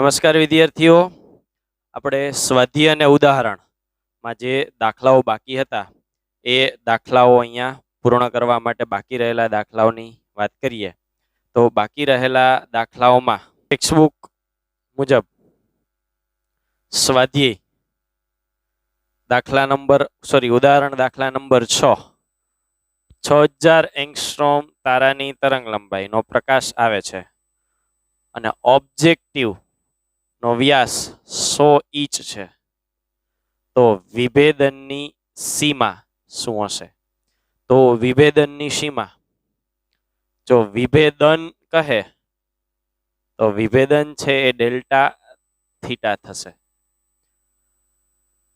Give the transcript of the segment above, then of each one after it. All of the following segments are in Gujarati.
નમસ્કાર વિદ્યાર્થીઓ. આપણે સ્વાધ્યાય અને ઉદાહરણમાં જે દાખલાઓ બાકી હતા, એ દાખલાઓ અહીંયા પૂર્ણ કરવા માટે બાકી રહેલા દાખલાઓની વાત કરીએ. તો બાકી રહેલા દાખલાઓમાં ટેક્સ્ટબુક મુજબ સ્વાધ્યાય દાખલા નંબર સોરી ઉદાહરણ દાખલા નંબર છ. છ હજાર એંગસ્ટ્રોમ તારાની તરંગ લંબાઈનો પ્રકાશ આવે છે. અને ઓબ્જેક્ટિવ નો વ્યાસ સો ઇંચ છે, તો વિભેદનની સીમા શું હશે? તો વિભેદનની સીમા, જો વિભેદન કહે, તો વિભેદન છે એ ડેલ્ટા થીટા થશે.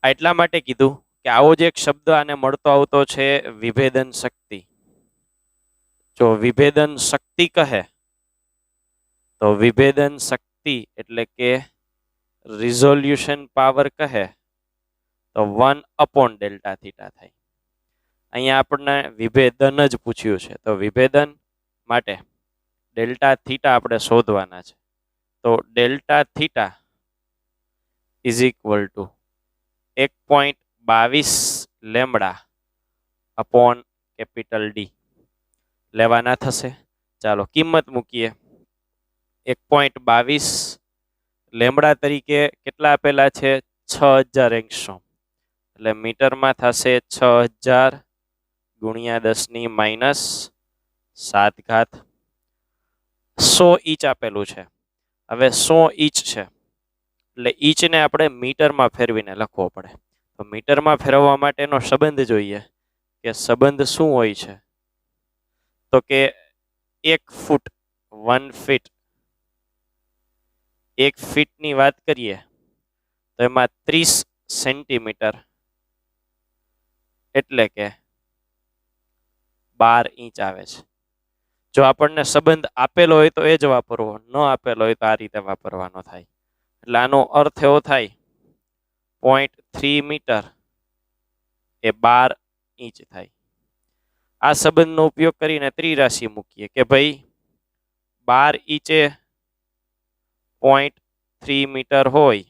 એટલા માટે કીધું કે આવો જ એક શબ્દ આને મળતો આવતો છે વિભેદન શક્તિ. જો વિભેદન શક્તિ કહે, તો વિભેદન શક્તિ એટલે કે રિઝોલ્યુશન પાવર કહે, તો વન અપોન ડેલ્ટા થીટા થાય. અહીંયા આપણને વિભેદન જ પૂછ્યું છે. તો વિભેદન માટે ડેલ્ટા થીટા આપણે શોધવાના છે. તો delta theta is equal to એક પોઈન્ટ બાવીસ લેમડા અપોન કેપિટલ ડી લેવાના થશે. ચાલો કિંમત મૂકીએ. એક પોઈન્ટ બાવીસ લેમડા તરીકે કેટલા આપેલા છે? છ હજાર એંગસ્ટ્રોમ એટલે મીટરમાં થશે છ હજાર ગુણ્યા દસની માઇનસ સાત ઘાત સો ઇંચ આપેલું છે. હવે સો ઇંચ છે. એટલે ઇંચને આપણે મીટરમાં ફેરવીને લખવો પડે. તો મીટરમાં ફેરવવા માટેનો સંબંધ જોઈએ કે સંબંધ શું હોય છે? તો કે એક ફૂટ વન ફીટ એક ફીટની વાત કરીએ, તો એમાં ત્રીસ સેન્ટીમીટર એટલે કે બાર ઇંચ આવે છે. જો આપણને સંબંધ આપેલો હોય તો એ જ વાપરવો, ન આપેલો હોય તો આ રીતે વાપરવાનો થાય. એટલે આનો અર્થ એવો થાય પોઈન્ટ થ્રી મીટર એ બાર ઇંચ થાય. આ સંબંધનો ઉપયોગ કરીને ત્રિરાશિ મૂકીએ કે ભાઈ, બાર ઇંચે પોઈન્ટ થ્રી મીટર હોય,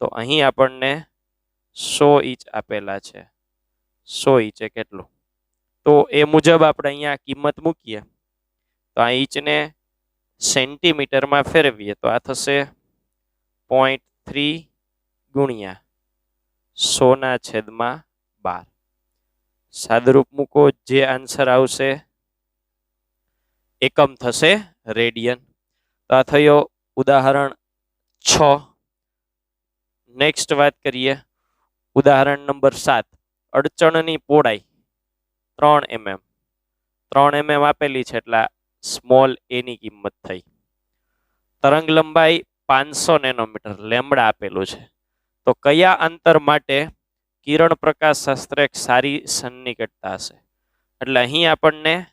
તો અહીં આપણને સો ઇંચ આપેલા છે. સો ઇંચે કેટલું? તો એ મુજબ આપણે અહીંયા કિંમત મૂકીએ. તો આ ઇંચને સેન્ટીમીટરમાં ફેરવીએ, તો આ થશે પોઈન્ટ થ્રી ગુણ્યા સોના છેદમાં બાર. સાદરૂપ મૂકો, જે આન્સર આવશે, એકમ થશે રેડિયન. તો આ થયો ઉદાહરણ છ. નેક્સ્ટ વાત કરીએ. ઉદાહરણ નંબર સાત. અડચણની પહોળાઈ ત્રણ એમએમ. ત્રણ એમએમ આપેલી છે એટલે સ્મોલ એની કિંમત થઈ. તરંગ લંબાઈ પાંચસો નેનોમીટર લેમડા આપેલું છે. તો કયા અંતર માટે કિરણ પ્રકાશ શાસ્ત્ર એક સારી સન્નિકટતા હશે? એટલે અહીં આપણને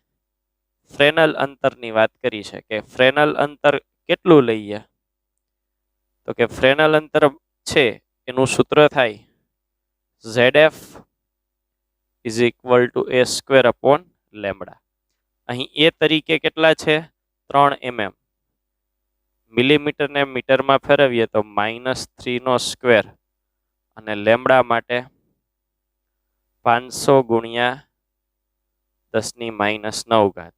ફ્રેનલ અંતરની વાત કરી છે કે ફ્રેનલ અંતર કેટલું લઈએ? તો કે ફ્રેનલ અંતર છે, એનું સૂત્ર થાય Z F is equal to A square upon lambda. અહીં એ તરીકે કેટલા છે? ત્રણ એમએમ. મિલીમીટરને મીટરમાં ફેરવીએ તો માઇનસ થ્રીનો સ્ક્વેર અને લેમડા માટે પાંચસો ગુણ્યા દસની માઇનસ નવ ઘાત.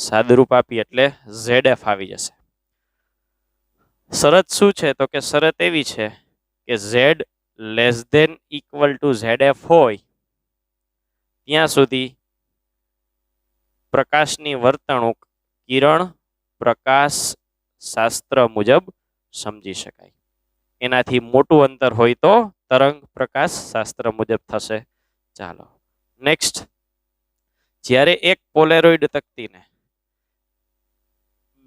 સાદરૂપ આપી એટલે ઝેડ એફ આવી જશે. શરત શું છે? તો કે શરત એવી છે કે Z less than equal to Z F હોય, ત્યાં સુધી પ્રકાશની વર્તણૂક કિરણ પ્રકાશ શાસ્ત્ર મુજબ સમજી શકાય. એનાથી મોટું અંતર હોય તો તરંગ પ્રકાશ શાસ્ત્ર મુજબ થશે. ચાલો, નેક્સ્ટ. જ્યારે એક પોલેરોઇડ તકતીને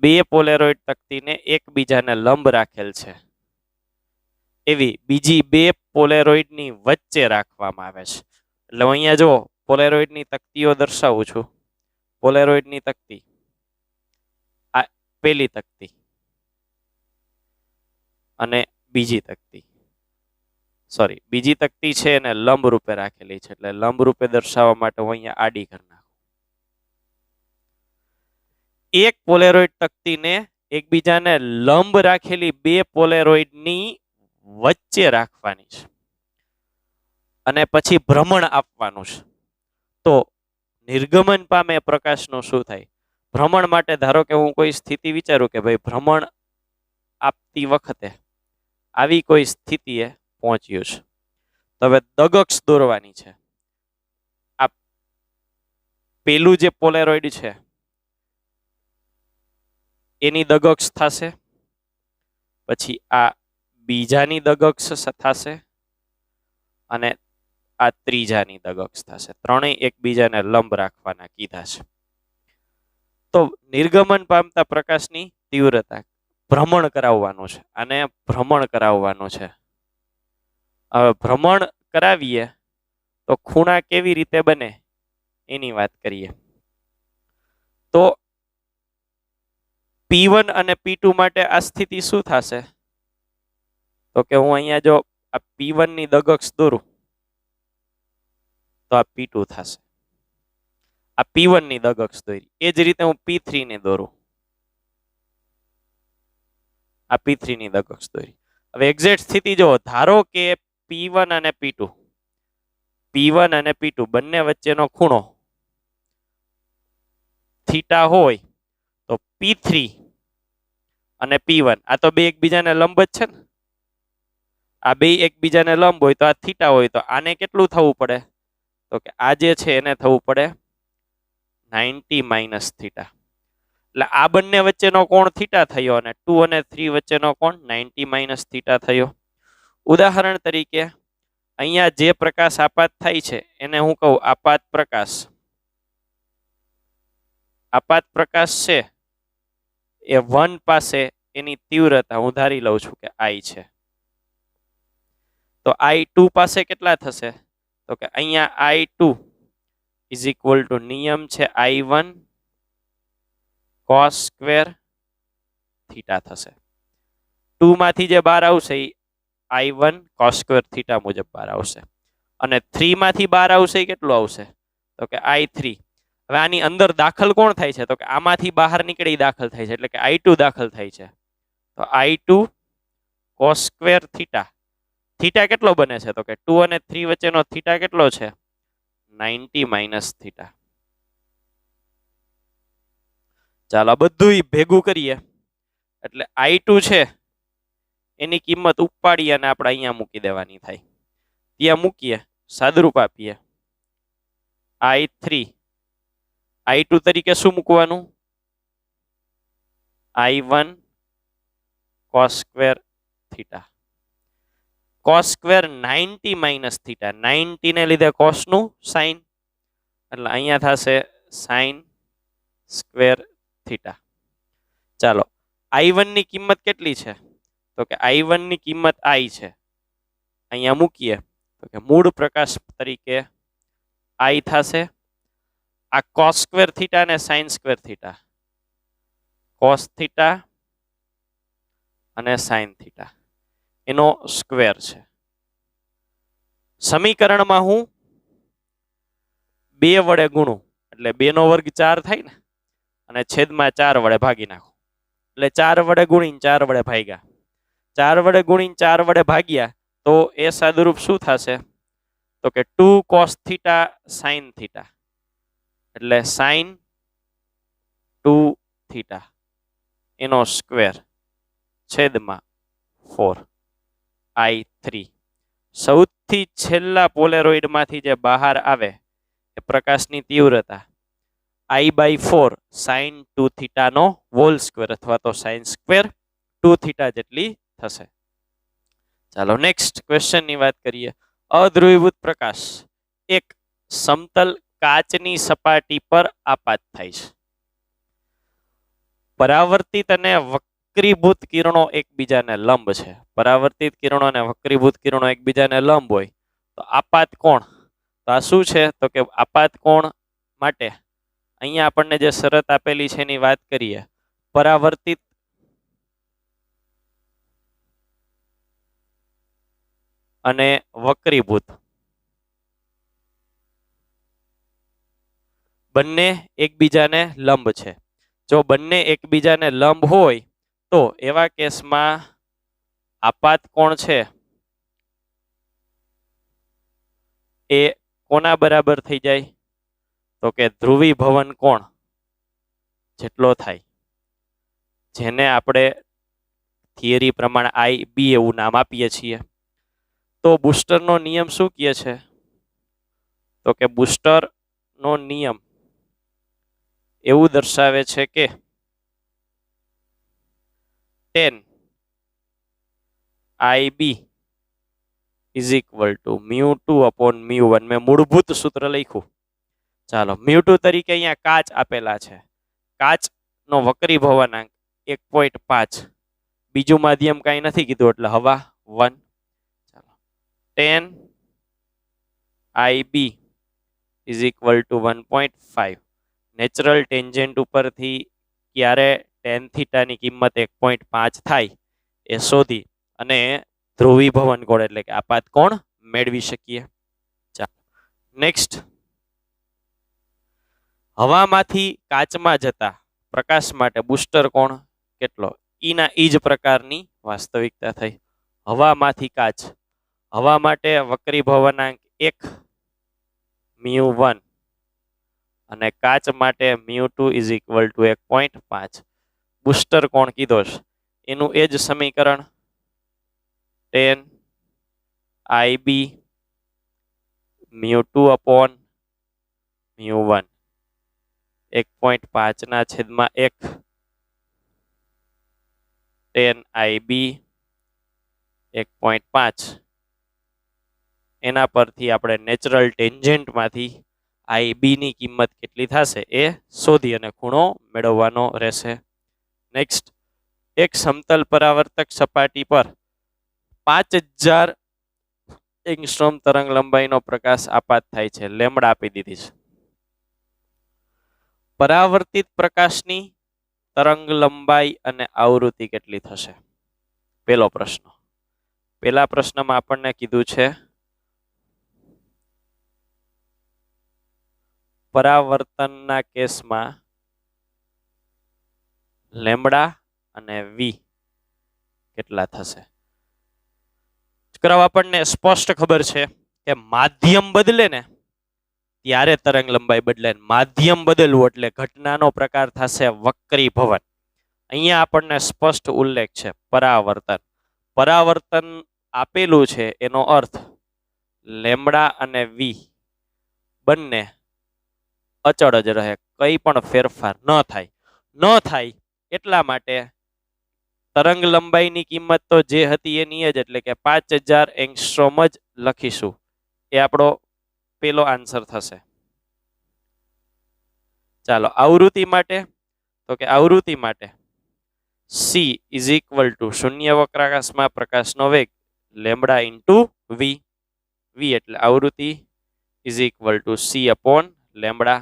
બે પોલેરોઇડ તકતીને એકબીજાને લંબ રાખેલ છે. એવી બીજી બે પોલેરોઇડની વચ્ચે રાખવામાં આવે છે. એટલે હું અહીંયા જો પોલેરોઇડની તકતીઓ દર્શાવું છું. પોલેરોઇડની તકતી. આ પેલી તકતી. અને બીજી તકતી. સોરી બીજી તકતી છે એને લંબ રૂપે રાખેલી છે. એટલે લંબ રૂપે દર્શાવવા માટે હું અહીંયા આડી કરી નાખું એક પોલેરોઇડ તકતીને એકબીજાને લંબ રાખેલી બે પોલેરોઇડની વચ્ચે રાખવાની છે. અને પછી ભ્રમણ આપવાનું છે. તો નિર્ગમન પામે પ્રકાશનું શું થાય? ભ્રમણ માટે ધારો કે હું કોઈ સ્થિતિ વિચારું કે ભાઈ ભ્રમણ આપતી વખતે આવી કોઈ સ્થિતિએ પહોંચ્યું છે. તો હવે દગક્ષ દોરવાની છે. આ પેલું જે પોલેરોઇડ છે એની દગક્ષ થશે. પછી આ બીજાની દગક્ષ થશે અને આ ત્રીજાની દગક્ષ થશે. ત્રણેય એકબીજાને લંબ રાખવાના કીધા છે. તો નિર્ગમન પામતા પ્રકાશની તીવ્રતા ભ્રમણ કરાવવાનું છે. અને ભ્રમણ કરાવવાનું છે. હવે ભ્રમણ કરાવીએ તો ખૂણા કેવી રીતે બને એની વાત કરીએ. તો પી વન અને પી ટુ માટે આ સ્થિતિ શું થશે? તો કે હું અહીંયા જો આ પી ની દગક્ષ દોરું, તો આ પી ટુ થશે. આ પી ની દગક્ષ દોરી. એ જ રીતે હું પી થ્રી ને દોરું. આ પી થ્રી ની દગક્ષ દોરી. હવે એક્ઝેક્ટ સ્થિતિ જો ધારો કે પી વન અને પી ટુ, પી વન અને પી ટુ બંને વચ્ચેનો ખૂણો થીટા હોય, તો પી થ્રી અને પી વન આ તો બે એકબીજાને લંબ જ છે ને? આ બે એકબીજાને લંબ હોય તો આ થીટા હોય તો આને કેટલું થવું પડે? તો કે આ જે છે એને થવું પડે નાઇન્ટી માઇનસ થીટા એટલે આ બંને વચ્ચેનો કોણ થીટા થયો અને ટુ અને થ્રી વચ્ચેનો કોણ નાઇન્ટી માઇનસ થીટા થયો? ઉદાહરણ તરીકે, અહીંયા જે પ્રકાશ આપાત થાય છે, એને હું કહું આપાત પ્રકાશ. આપાત પ્રકાશ છે. એ વન પાસે એની તીવ્રતા હું ધારી લઉં છું કે આઈ છે. તો આઈ ટુ પાસે કેટલા થશે? તો કે અહીંયા I two is equal to નિયમ છે I one cos square theta થશે. ટુ માંથી જે બાર આવશે એ I one cos square theta મુજબ બાર આવશે. અને થ્રીમાંથી બાર આવશે એ કેટલું આવશે? તો કે આઈ થ્રી. હવે આની અંદર દાખલ કોણ થાય છે? તો કે આમાંથી બહાર નીકળી દાખલ થાય છે. એટલે કે આઈ દાખલ થાય છે. તો I two cos square theta theta કેટલો બને છે? તો કે ટુ અને થ્રી વચ્ચેનો થીટા કેટલો છે? નાઇન્ટી માઇનસ થીટા ચાલો બધું ભેગું કરીએ. એટલે આઈ છે, એની કિંમત ઉપાડી અને આપણે અહીંયા મૂકી દેવાની થાય. ત્યાં મૂકીએ, સાદરૂપ આપીએ. આઈ થ્રી આઈ ટુ તરીકે શું મૂકવાનું? I one cos square theta. Cos square ninety minus theta. નાઇન્ટીને લીધે કોસનું સાઇન. એટલે અહીંયા થશે સાઇન સ્ક્વેર થીટા. ચાલો, આઈ વનની કિંમત કેટલી છે? તો કે આઈ વનની કિંમત આઈ છે. અહીંયા મૂકીએ. તો કે મૂળ પ્રકાશ તરીકે આઈ થશે. આ કોસ સ્ક્વેર થીટા અને sine square theta cos theta અને સાઇન થીટા એનો સ્ક્વેર છે. સમીકરણમાં હું બે વડે ગુણું, એટલે બે નો વર્ગ ચાર થાય ને, અને છેદમાં ચાર વડે ભાગી નાખું. એટલે ચાર વડે ગુણીને ચાર વડે ભાગ્યા. ચાર વડે ગુણીને ચાર વડે ભાગ્યા, તો એ સાદુરૂપ શું થશે? તો કે two cos theta sine theta એટલે સાઈન ટુ થીટા એનો સ્ક્વેર છેદમાં ફોર આઈ થ્રી સૌથી છેલ્લા પોલેરોઇડમાંથી જે બહાર આવે, એ પ્રકાશની તીવ્રતા I by four sine two થીટાનો whole square અથવા તો સાઇન સ્ક્વેર ટુ થીટા જેટલી થશે. ચાલો નેક્સ્ટ ક્વેશ્ચનની વાત કરીએ. અધ્રુવીભૂત પ્રકાશ, એક સમતલ કાચની સપાટી પર આપાત થાય છે. પરાવર્તિત અને વક્રીભૂત કિરણો એકબીજાને લંબ છે. પરાવર્તિત કિરણો અને વક્રીભૂત કિરણો એકબીજાને લંબ હોય તો આપાત કોણ? તો આ શું છે? તો કે આપાત કોણ માટે? અહીંયા આપણને જે શરત આપેલી છે એની વાત કરીએ. પરાવર્તિત અને વક્રીભૂત. બંને એકબીજાને લંબ છે. જો બંને એકબીજાને લંબ હોય, તો એવા કેસમાં આપાત કોણ છે? એ કોના બરાબર થઈ જાય? તો કે ધ્રુવી ભવન કોણ? જેટલો થાય. જેને આપણે થિયરી પ્રમાણે આઈ બી એવું નામ આપીએ છીએ. તો બુસ્ટરનો નિયમ શું કહે છે? તો કે બુસ્ટરનો નિયમ એવું દર્શાવે છે કે tan I B is equal to mu two upon mu one. મેં મૂળભૂત સૂત્ર લખ્યું. ચાલો, મ્યુ ટુ તરીકે અહીંયા કાચ આપેલા છે. કાચનો વક્રી ભવનાંક એક પોઈન્ટ પાંચ. બીજું માધ્યમ કાંઈ નથી કીધું, એટલે હવા વન. ચાલો, tan I B is equal to one point five. Natural tangent ઉપરથી ક્યારે ટેન થીટાની કિંમત એક પોઈન્ટ પાંચ થાય એ શોધી અને ધ્રુવીભવન કોણ એટલે કે આપાત કોણ મેળવી શકીએ? ચાલો નેક્સ્ટ હવામાંથી કાચમાં જતા પ્રકાશ માટે બુસ્ટર કોણ? કેટલો? ઈના ઈ જ પ્રકારની વાસ્તવિકતા થઈ. હવામાંથી કાચ. હવા માટે વક્રી ભવનાંક એક મ્યુ વન. અને કાચ માટે mu two is equal to એક પોઈન્ટ પાંચ. બુસ્ટર કોણ કીધો છે? એનું એ જ સમીકરણ tan I B mu two upon mu one એક પોઈન્ટ પાંચના છેદમાં એક. ટેન આઈ બી એક પોઈન્ટ પાંચ. એના પરથી આપણે નેચરલ ટેન્જન્ટમાંથી આઈ બીની કિંમત કેટલી થશે એ શોધી અને ખૂણો મેળવવાનો રહેશે. નેક્સ્ટ એક સમતલ પરાવર્તક સપાટી પર પાંચ હજાર એંગસ્ટ્રોમ તરંગ લંબાઈનો પ્રકાશ આપાત થાય છે. લેમડા આપી દીધી છે. પરાવર્તિત પ્રકાશની તરંગ લંબાઈ અને આવૃત્તિ કેટલી થશે? પેલો પ્રશ્ન. પેલા પ્રશ્નમાં આપણને કીધું છે પરાવર્તનના કેસમાં લેમડા અને વી કેટલા થશે? આપણને સ્પષ્ટ ખબર છે કે માધ્યમ બદલે ને ત્યારે તરંગ લંબાઈ બદલે માધ્યમ બદલવું એટલે ઘટનાનો પ્રકાર થશે વક્રી ભવન અહીંયા આપણને સ્પષ્ટ ઉલ્લેખ છે પરાવર્તન. પરાવર્તન આપેલું છે, એનો અર્થ લેમડા અને વી બંને અચળ જ રહે, કંઈ પણ ફેરફાર ન થાય. ન થાય એટલા માટે તરંગ લંબાઈની કિંમત તો જે હતી એની જ, એટલે કે પાંચ હજાર એંગસ્ટ્રોમ જ લખીશું. એ આપણો પેલો આન્સર થશે. ચાલો, આવૃત્તિ માટે, તો કે આવૃત્તિ માટે સી ઇઝ ઇક્વલ ટુ શૂન્ય વક્રાકાશમાં પ્રકાશનો વેગ લેમડા ઇન્ટુ વી વી એટલે આવૃત્તિ is equal to C upon lambda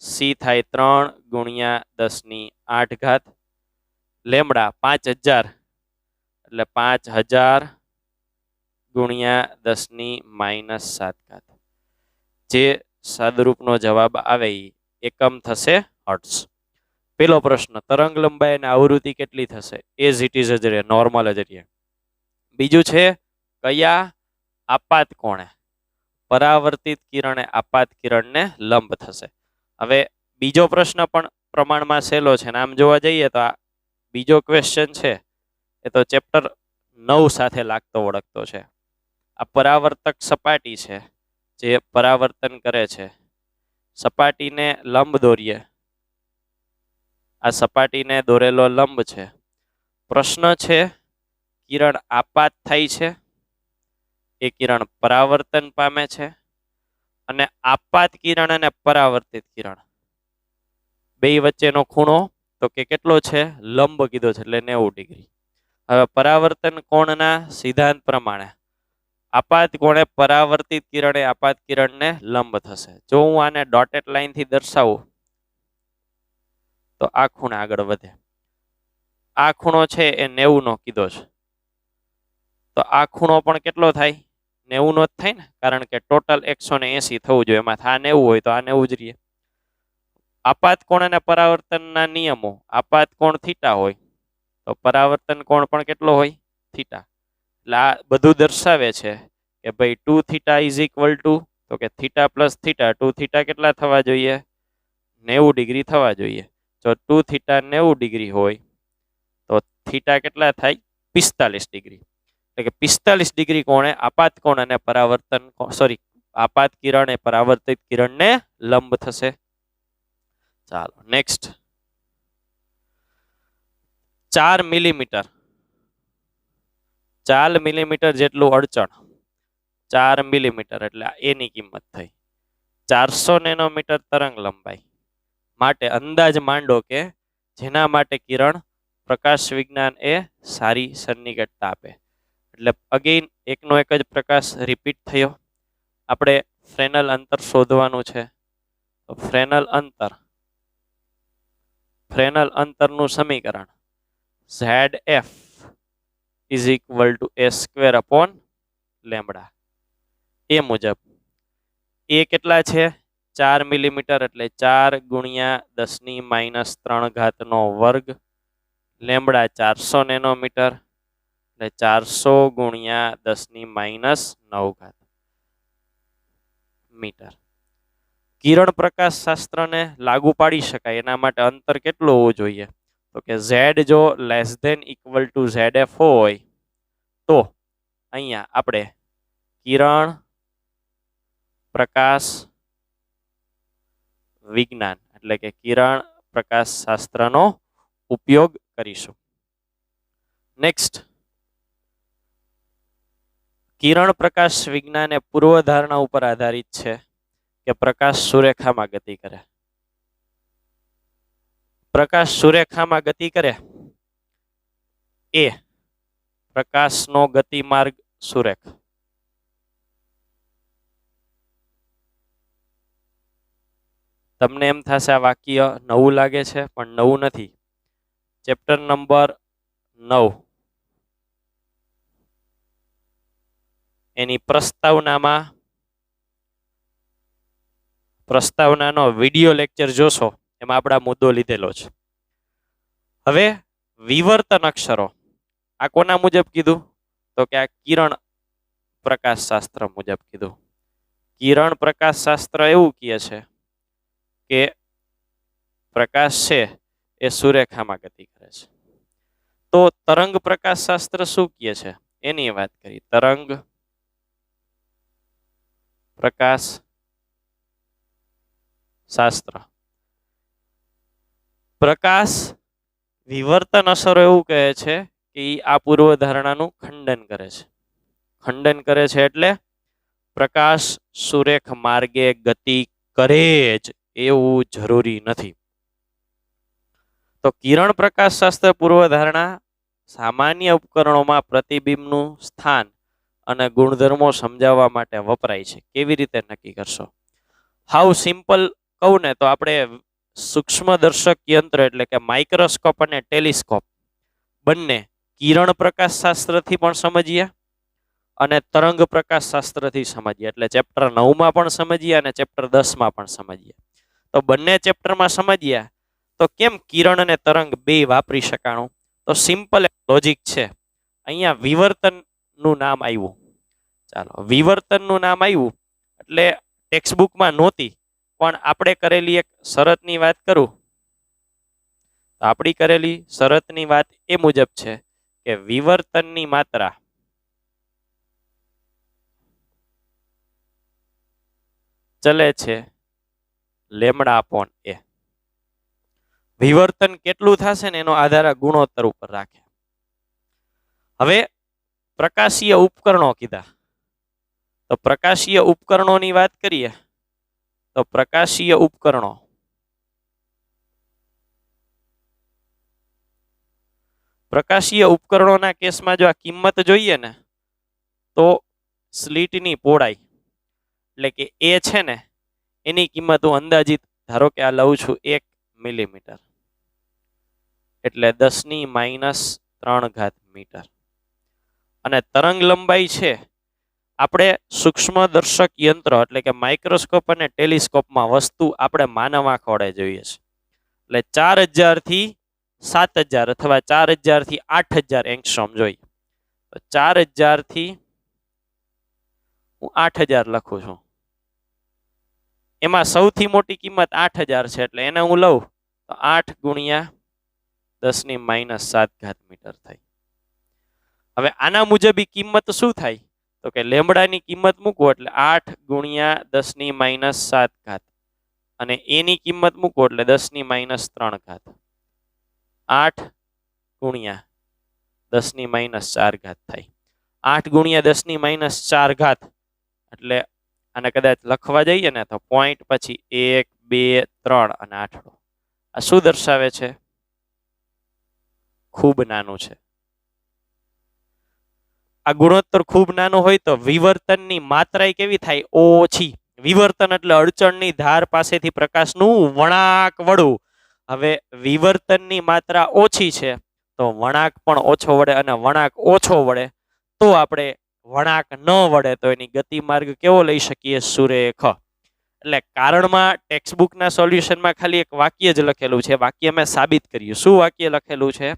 C થાય ત્રણ ગુણ્યા દસની આઠ ઘાત લેમડા પાંચ હજાર. એટલે પાંચ હજાર ગુણ્યા દસની માઇનસ સાત ઘાત. જે સાદરૂપનો જવાબ આવે એકમ થશે હર્ટ્સ પેલો પ્રશ્ન, તરંગ લંબાઈ અને આવૃત્તિ કેટલી થશે? એઝ ઇટ ઇઝ જ નોર્મલ જ બીજું છે, કયા આપાત કોણે? પરાવર્તિત કિરણે આપાત કિરણને લંબ થશે. હવે બીજો પ્રશ્ન પણ પ્રમાણમાં સહેલો છે ને આમ જોવા જઈએ તો આ બીજો ક્વેશ્ચન છે, એ તો ચેપ્ટર નવ સાથે લાગતો ઓળખતો છે. આ પરાવર્તક સપાટી છે, જે પરાવર્તન કરે છે. સપાટીને લંબ દોરીએ. આ સપાટીને દોરેલો લંબ છે. પ્રશ્ન છે, કિરણ આપાત થાય છે? એ કિરણ પરાવર્તન પામે છે? અને આપાત કિરણ અને પરાવર્તિત કિરણ. બે વચ્ચેનો ખૂણો તો કે કેટલો છે? લંબ કીધો છે એટલે નેવું ડિગ્રી. હવે પરાવર્તન કોણના સિદ્ધાંત પ્રમાણે આપાત કોણે પરાવર્તિત કિરણે આપાત કિરણને લંબ થશે. જો હું આને ડોટેડ લાઇનથી દર્શાવું, તો આ ખૂણે આગળ વધે. આ ખૂણો છે એ નેવું નો કીધો છે. તો આ ખૂણો પણ કેટલો થાય? નેવું નો જ થાય ને, કારણ કે ટોટલ એકસો ને એસી થવું જોઈએ. એમાં આ નેવું હોય તો આ નેવું જ રહીએ આપાત કોણ અને પરાવર્તનના નિયમો? આપાત કોણ થીટા હોય? તો પરાવર્તન કોણ પણ કેટલો હોય? થીટા. એટલે આ બધું દર્શાવે છે કે ભાઈ two theta is equal to, તો કે theta plus theta. Two theta કેટલા થવા જોઈએ? નેવું ડિગ્રી થવા જોઈએ. જો ટુ થીટા નેવું ડિગ્રી હોય, તો થીટા કેટલા થાય? પિસ્તાલીસ ડિગ્રી. એટલે કે પિસ્તાલીસ ડિગ્રી કોણે આપાત કોણ અને પરાવર્તન સોરી આપાત કિરણ એ પરાવર્તિત કિરણને લંબ થશે. ચાલો નેક્સ્ટ ચાર મિલીમીટર. ચાર મિલીમીટર જેટલું અડચણ. ચાર મિલીમીટર, એટલે એની કિંમત થઈ. ચારસો નેનોમીટર તરંગ લંબાઈ. માટે અંદાજ માંડો કે જેના માટે કિરણ પ્રકાશ વિજ્ઞાન એ સારી સન્નિકટતા આપે. એટલે અગેઇન એકનો એક જ પ્રકાશ રિપીટ થયો. આપણે ફ્રેનલ અંતર શોધવાનું છે. ફ્રેનલ અંતર ફ્રેનલ અંતરનું સમીકરણ Z F is equal to A square upon lambda એ મુજબ, એ કેટલા છે? ચાર મિલીમીટર એટલે ચાર ગુણ્યા દસની માઇનસ ત્રણ ઘાતનો વર્ગ લેમડા ચારસો નેનોમીટર. એટલે ચારસો ગુણ્યા દસની માઇનસ નવ ઘાત મીટર. કિરણ પ્રકાશ શાસ્ત્રને લાગુ પાડી શકાય. એના માટે અંતર કેટલું હોવું જોઈએ? તો કે ઝેડ જો less than equal to Z F હોય, તો અહીંયા આપણે કિરણ પ્રકાશ વિજ્ઞાન એટલે કે કિરણ પ્રકાશ શાસ્ત્રનો ઉપયોગ કરીશું. નેક્સ્ટ કિરણ પ્રકાશ વિજ્ઞાન એ પૂર્વધારણા ઉપર આધારિત છે કે પ્રકાશ સુરેખામાં ગતિ કરે. પ્રકાશ સુરેખામાં ગતિ કરે એ પ્રકાશનો ગતિ માર્ગ સુરેખ. તમને એમ થશે આ વાક્ય નવું લાગે છે, પણ નવું નથી. ચેપ્ટર નંબર નવ. એની પ્રસ્તાવનામાં પ્રસ્તાવનાનો વીડિયો લેક્ચર જોશો, એમાં આપણા મુદ્દો લીધેલો છે. હવે વિવર્તન અક્ષરો. આ કોના મુજબ કીધું? તો કે આ કિરણ પ્રકાશ શાસ્ત્ર મુજબ કીધું. કિરણ પ્રકાશ શાસ્ત્ર એવું કહે છે કે પ્રકાશ છે એ સુરેખામાં ગતિ કરે છે. તો તરંગ પ્રકાશ શાસ્ત્ર શું કહે છે? એની વાત કરી. તરંગ પ્રકાશ શાસ્ત્ર. પ્રકાશ વિવર્તન અસરો એવું કહે છે કે આ આ પૂર્વધારણાનું ખંડન કરે છે. ખંડન કરે છે એટલે પ્રકાશ સુરેખ માર્ગે ગતિ કરે જ એવું જરૂરી નથી. તો કિરણ પ્રકાશ શાસ્ત્ર પૂર્વધારણા સામાન્ય ઉપકરણોમાં પ્રતિબિંબનું સ્થાન અને ગુણધર્મો સમજાવવા માટે વપરાય છે. કેવી રીતે નક્કી કરશો? હાઉ સિમ્પલ કહું ને તો આપણે સૂક્ષ્મદર્શક યંત્ર એટલે કે માઇક્રોસ્કોપ અને ટેલિસ્કોપ બંને કિરણ પ્રકાશ શાસ્ત્રથી પણ સમજીએ અને તરંગ પ્રકાશ શાસ્ત્રથી સમજીએ. એટલે ચેપ્ટર નવમાં પણ સમજીએ અને ચેપ્ટર દસમાં પણ સમજીએ. તો બંને ચેપ્ટરમાં સમજ્યા તો કેમ કિરણ અને તરંગ બે વાપરી શકાણું? તો સિમ્પલ લોજિક છે. અહીંયા વિવર્તનનું નામ આવ્યું. ચાલો, વિવર્તનનું નામ આવ્યું, એટલે ટેક્સ્ટબુકમાં નહોતી, પણ આપણે કરેલી એક શરતની વાત કરું. તો આપણી કરેલી શરતની વાત એ મુજબ છે કે વિવર્તનની માત્રા ચલે છે લેમડા અપોન એ. વિવર્તન કેટલું થશે ને એનો આધાર ગુણોત્તર ઉપર રાખે. હવે પ્રકાશીય ઉપકરણો કીધા. તો પ્રકાશીય ઉપકરણોની વાત કરીએ, તો પ્રકાશીય ઉપકરણો. પ્રકાશીય ઉપકરણોના કેસમાં જો આ કિંમત જોઈએ ને, તો સ્લીટની પહોળાઈ, એટલે કે એ છે ને, એની કિંમત હું અંદાજિત, ધારો કે આ લઉં છું એક મિલીમીટર. એટલે દસની માઇનસ ત્રણ ઘાત મીટર. અને તરંગ લંબાઈ છે. આપણે સૂક્ષ્મ દર્શક યંત્ર એટલે કે માઇક્રોસ્કોપ અને ટેલિસ્કોપમાં વસ્તુ આપણે માનવ આંખ વડે જોઈએ છે. એટલે ચાર હજારથી સાત હજાર અથવા ચાર હજારથી આઠ હજાર એંગસ્ટ્રોમ જોઈએ. ચાર હજારથી હું આઠ હજાર લખું છું. એમાં સૌથી મોટી કિંમત આઠ હજાર છે એટલે એને હું લઉં તો આઠ ગુણ્યા દસની માઇનસ સાત ઘાત મીટર થઈ. હવે આના મુજબ કિંમત શું થાય? તો કે લેમડાની કિંમત મૂકો એટલે આઠ ગુણ્યા દસની માઇનસ સાત ઘાત. અને એની કિંમત મૂકો એટલે દસની માઇનસ ત્રણ ઘાત. આઠ ગુણ્યા દસની માઇનસ ચાર ઘાત થાય. આઠ ગુણ્યા દસની માઇનસ ચાર ઘાત એટલે આને કદાચ લખવા જઈએ ને તો પોઈન્ટ પછી એક, બે, ત્રણ અને આઠડો આ શું દર્શાવે છે? ખૂબ નાનું છે. આ ગુણોત્તર ખૂબ નાનું હોય તો વિવર્તનની માત્રા કેવી થાય? ઓછી. વિવર્તન એટલે અડચણની ધાર પાસેથી પ્રકાશનું વળાંક વળવું હવે વિવર્તનની માત્રા ઓછી છે તો વળાંક પણ ઓછો વળે અને વળાંક ઓછો વળે તો આપણે વળાંક ન વળે તો એની ગતિ માર્ગ કેવો લઈ શકીએ સુરેખ? એટલે કારણમાં ટેક્સ્ટબુકના સોલ્યુશનમાં ખાલી એક વાક્ય જ લખેલું છે. વાક્ય મેં સાબિત કર્યું. શું વાક્ય લખેલું છે?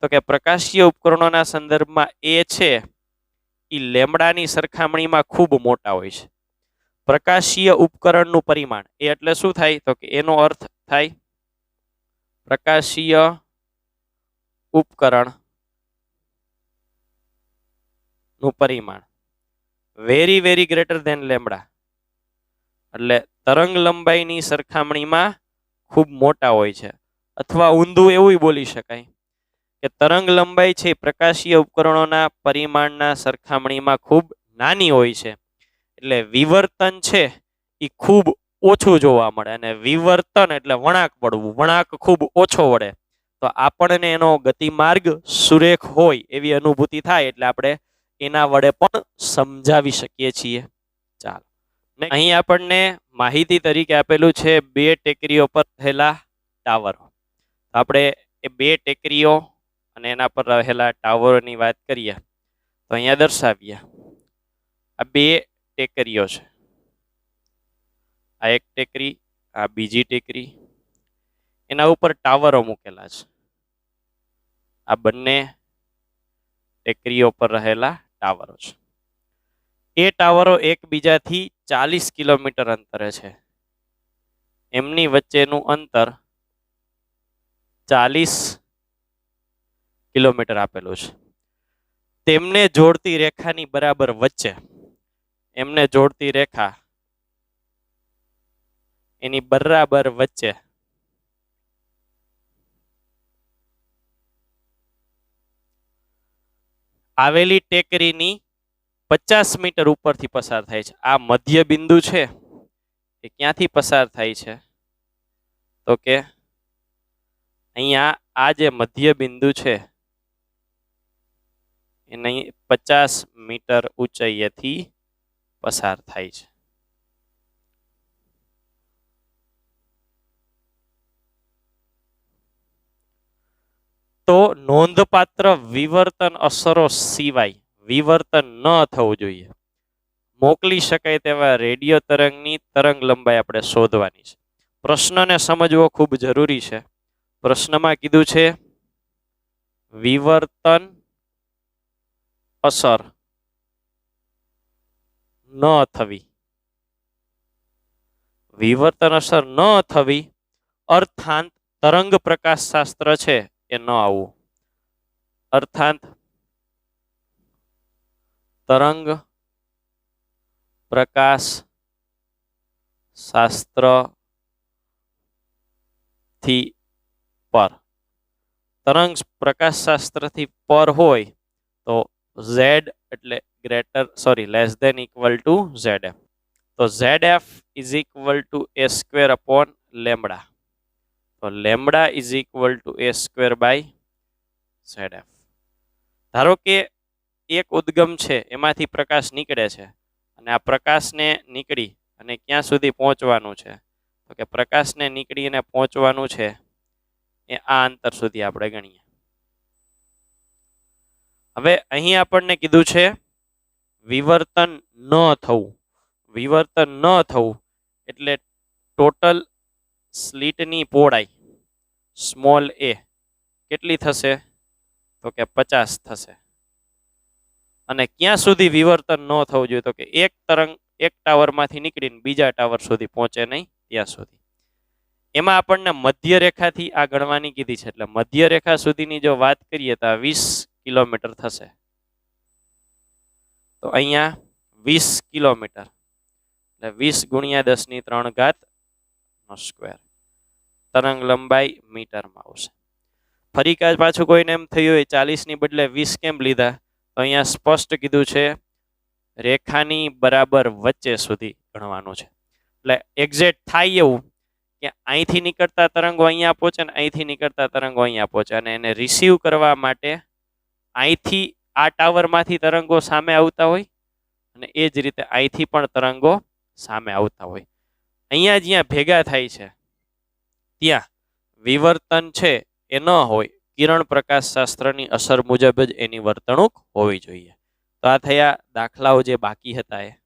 તો કે પ્રકાશીય ઉપકરણોના સંદર્ભમાં એ છે એ લેમડાની સરખામણીમાં ખૂબ મોટા હોય છે. પ્રકાશીય ઉપકરણનું પરિમાણ, એ એટલે શું થાય? તો કે એનો અર્થ થાય પ્રકાશીય ઉપકરણનું પરિમાણ. Very very greater than lambda. એટલે તરંગ લંબાઈની સરખામણીમાં ખૂબ મોટા હોય છે. અથવા ઊંધું એવું બોલી શકાય. કે તરંગ લંબાઈ છે પ્રકાશીય ઉપકરણોના પરિમાણના સરખામણીમાં ખૂબ નાની હોય છે. એટલે વિવર્તન છે એ ખૂબ ઓછું જોવા મળે અને વિવર્તન એટલે વળાંક પડવું વળાંક ખૂબ ઓછો વળે. તો આપણને એનો ગતિમાર્ગ સુરેખ હોય એવી અનુભૂતિ થાય એટલે આપણે એના વડે પણ સમજાવી શકીએ છીએ. ચાલો. ને અહીં આપણને માહિતી તરીકે આપેલું છે બે ટેકરીઓ પર રહેલા ટાવરો. આપણે એ બે ટેકરીઓ અને એના પર રહેલા ટાવરોની વાત કરીએ, તો અહીંયા દર્શાવીએ. આ બે ટેકરીઓ છે. આ એક ટેકરી, આ બીજી ટેકરી. એના ઉપર ટાવરો મૂકેલા છે. આ બંને ટેકરીઓ પર રહેલા ટાવરો છે. એ ટાવરો એકબીજાથી ચાલીસ કિલોમીટર અંતરે છે. એમની વચ્ચેનું અંતર ચાલીસ કિલોમીટર આપેલું છે. તેમને જોડતી રેખાની બરાબર વચ્ચે, એમને જોડતી રેખા એની બરાબર વચ્ચે આવેલી ટેકરીની પચાસ મીટર ઉપરથી પસાર થાય છે. આ મધ્ય બિંદુ છે, એ ક્યાંથી પસાર થાય છે? તો કે અહીંયા આ જે મધ્ય બિંદુ છે એની પચાસ મીટર ઊંચાઈએથી પસાર થાય છે. તો નોંધપાત્ર વિવર્તન અસરો સિવાય વિવર્તન ન થવું જોઈએ. મોકલી શકાય તેવા રેડિયો તરંગની તરંગ લંબાઈ આપણે શોધવાની છે. પ્રશ્નને સમજવો ખૂબ જરૂરી છે. પ્રશ્નમાં કીધું છે, વિવર્તન અસર ન થવી. વિવર્તન અસર ન થવી અર્થાંત તરંગ પ્રકાશ શાસ્ત્ર છે એ ન આવવું. અર્થાંત તરંગ પ્રકાશ શાસ્ત્રથી પર. તરંગ પ્રકાશ શાસ્ત્રથી પર હોય તો ઝેડ એટલે greater sorry less than equal to Z F તો Z F is equal to A square upon lambda તો lambda is equal to A square by Z F ધારો કે એક ઉદ્ગમ છે, એમાંથી પ્રકાશ નીકળે છે, અને આ પ્રકાશને નીકળી અને ક્યાં સુધી પહોંચવાનું છે? તો કે પ્રકાશને નીકળીને પહોંચવાનું છે, એ આ અંતર સુધી આપણે ગણીએ. હવે અહીં આપણને કીધું છે, વિવર્તન ન થવું. વિવર્તન ન થવું એટલે ટોટલ સ્લીટની પહોળાઈ, સ્મોલ એ, કેટલી થશે? તો કે પચાસ થશે. અને ક્યાં સુધી વિવર્તન ન થવું જોઈએ? તો કે એક તરંગ, એક ટાવરમાંથી નીકળીને બીજા ટાવર સુધી પહોંચે નહીં, ત્યાં સુધી. એમાં આપણને મધ્ય રેખાથી આ ગણવાની કીધી છે. એટલે મધ્ય રેખા સુધીની જો વાત કરીએ તો આ વીસ કિલોમીટર થશે. તો અહીંયા વીસ કિલોમીટર, એટલે વીસ ગુણ્યા દસની ત્રણ ઘાત નો સ્ક્વેર તરંગ લંબાઈ મીટરમાં આવશે. ફરી કાચ પાછું કોઈને એમ થયું હોય ચાલીસની બદલે વીસ કેમ લીધા? તો અહીંયા સ્પષ્ટ કીધું છે, રેખાની બરાબર વચ્ચે સુધી ગણવાનું છે. એટલે એક્ઝેક્ટ થાય એવું કે અહીંથી નીકળતા તરંગો અહીંયા પહોંચે અને અહીંથી નીકળતા તરંગો અહીંયા પહોંચે અને એને રિસીવ કરવા માટે અહીંથી આ ટાવરમાંથી તરંગો સામે આવતા હોય અને એ જ રીતે અહીંથી પણ તરંગો સામે આવતા હોય. અહીંયા જ્યાં ભેગા થાય છે, ત્યાં વિવર્તન છે એ ન હોય, કિરણ પ્રકાશ શાસ્ત્રની અસર મુજબ જ એની વર્તણૂક હોવી જોઈએ. તો આ થયા દાખલાઓ જે બાકી હતા એ.